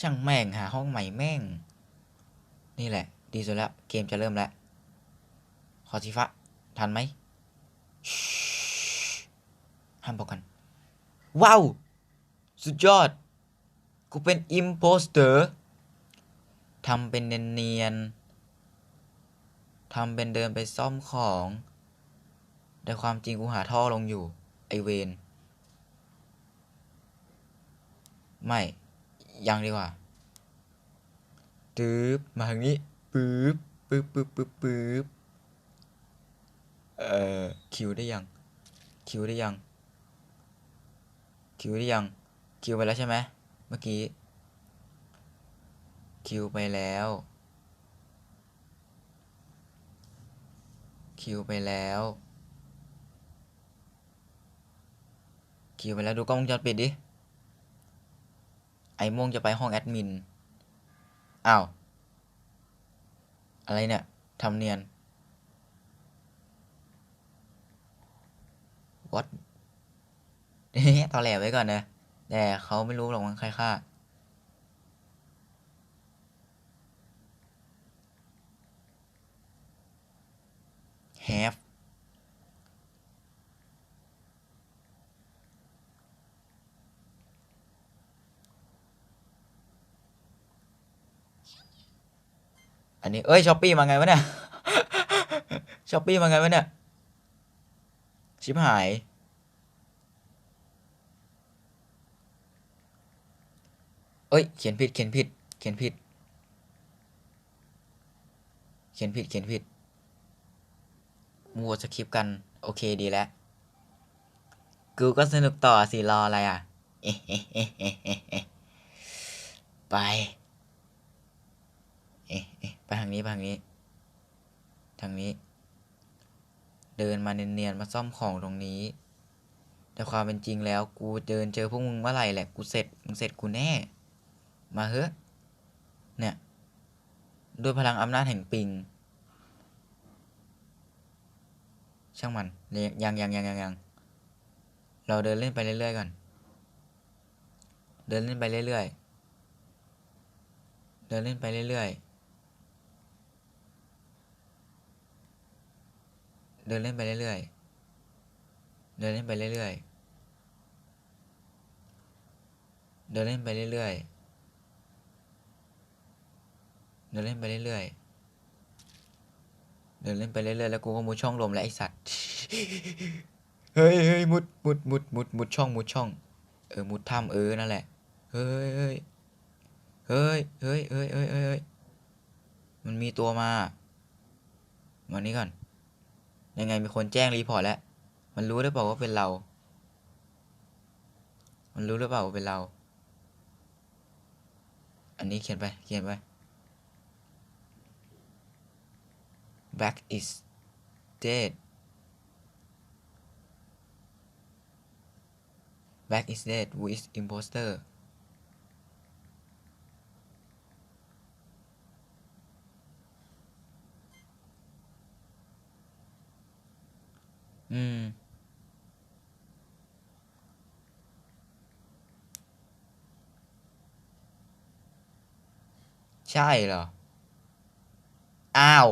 ช่างแม่งหาห้องใหม่แม่ง นี่แหละ ดีสุดแล้ว เกมจะเริ่มแล้ว ขอทีฟะทันไหมห้ามบอกกัน ว้าว สุดยอด กูเป็นอิมโพสเตอร์ทำเป็นเนียนๆทำเป็นเดินไปซ่อมของ แต่ความจริงกูหาท่อลงอยู่ ไอเวน ไม่ ยังดีกว่าตืบมาทางนี้ปึ๊บปึ๊บปึ๊บปึ๊บปึ๊บเอ่อคิวได้ยัง คิวได้ยัง คิวได้ยัง คิวไปแล้วใช่ไหมเมื่อกี้ คิวไปแล้ว คิวไปแล้ว คิวไปแล้วดูกล้องวงจรปิดดิ ไอ้ม่วงจะไปห้องแอดมิน อ้าว อะไรเนี่ยทำเนียน what ตอแหลไว้ก่อนนะ แต่เขาไม่รู้หรอกว่าใครฆ่า have อันนี้เอ้ยช้อปปี้มาไงวะเนี่ยช้อปปี้มาไงวะเนี่ยชิบหาย เอ้ย เขียนผิด เขียนผิด เขียนผิด เขียนผิด เขียนผิด มัวสคริปกัน โอเคดีแล้ว กูก็สนุกต่อสิรออะไรอะ ไป ทางนี้ไปทางนี้ ทางนี้ เดินมาเนียนๆมาซ่อมของตรงนี้ แต่ความเป็นจริงแล้ว กูเดินเจอพวกมึงเมื่อไหร่แหละกูเสร็จมึงเสร็จกูแน่ มาเฮ้เนี่ยด้วยพลังอำนาจแห่งปิง ช่างมันยังยังยังยังยังเราเดินเล่นไปเรื่อยๆก่อน เดินเล่นไปเรื่อยๆ เดินเล่นไปเรื่อยๆ เดินเล่นไปเรื่อยๆ เดินเล่นไปเรื่อยๆ เดินเล่นไปเรื่อยๆ เดินเล่นไปเรื่อยๆ เดินเล่นไปเรื่อยๆ แล้วกูก็มุดช่องลมแล้วไอสัตว์ เฮ้ยเฮ้ยมุดมุดมุดมุดมุดช่องมุดช่อง เออ มุดถ้ำเออ นั่นแหละ เฮ้ยเฮ้ยเฮ้ยเฮ้ยเฮ้ยเฮ้ยมันมีตัวมา มานี้ก่อน ยังไงมีคนแจ้งรีพอร์ตแล้ว มันรู้หรือเปล่าว่าเป็นเรา มันรู้หรือเปล่าว่าเป็นเรา อันนี้เขียนไป เขียนไป back is dead back is dead who is imposter อืม ใช่เหรอ อ้าว